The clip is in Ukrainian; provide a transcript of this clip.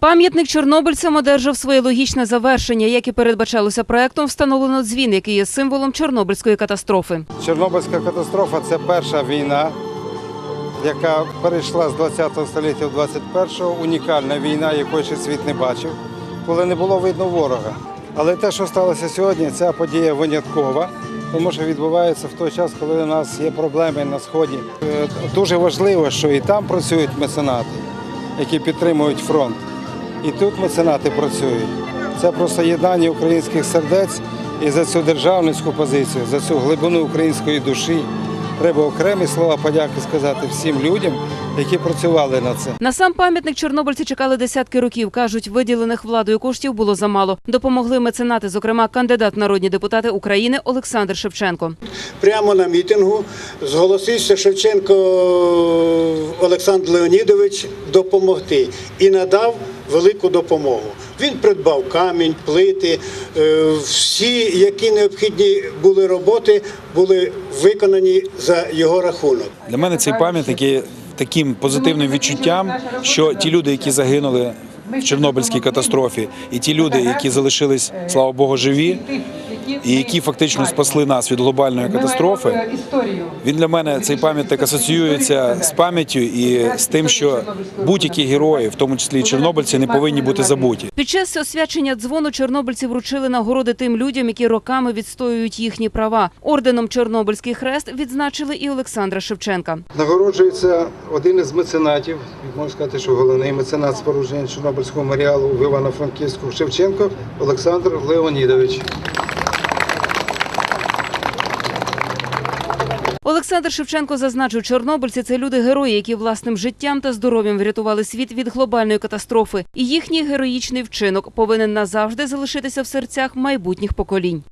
Пам'ятник чорнобильцям одержав своє логічне завершення, як і передбачалося проектом, встановлено дзвін, який є символом чорнобильської катастрофи. Чорнобильська катастрофа це перша війна, яка перейшла з 20-го століття в 21-го. Унікальна війна, якої ще світ не бачив, коли не було видно ворога. Але те, що сталося сьогодні, ця подія виняткова, тому що відбувається в той час, коли у нас є проблеми на сході. Е, Дуже важливо, що і там працюють меценати, які підтримують фронт. І тут меценати працюють. Це просто єднання українських сердець і за цю державницьку позицію, за цю глибину української душі. Треба окремі слова подяки сказати всім людям, які працювали на це. На сам пам'ятник чорнобильці чекали десятки років. кажуть, виділених владою коштів було замало. Допомогли меценати, зокрема кандидат в народні депутати України Олександр Шевченко. Прямо на мітингу зголосився Шевченко Олександр Леонідович допомогти і надав велику допомогу. Він придбав камінь, плити, е, всі, які необхідні були роботи, були виконані за його рахунок. Для мене цей пам'ятник є таким позитивним відчуттям, що ті люди, які загинули в Чорнобильській катастрофі, і ті люди, які залишились, слава Богу, живі, і які фактично спасли нас від глобальної катастрофи. Він для мене цей пам'ятник асоціюється з пам'яттю і з тим, що будь-які герої, в тому числі і чорнобильці, не повинні бути забуті. Під час освячення дзвону чорнобильці вручили нагороди тим людям, які роками відстоюють їхні права. Орденом Чорнобильський хрест відзначили і Олександра Шевченка. Нагороджується один із меценатів, можна сказати, що головний меценат спорудження Чорнобильського меморіалу в Івано-Франківську Шевченко Олександр Леонідович. Олександр Шевченко зазначив, чорнобильці це люди герої, які власним життям та здоров'ям врятували світ від глобальної катастрофи. І їхній героїчний вчинок повинен назавжди залишитися в серцях майбутніх поколінь.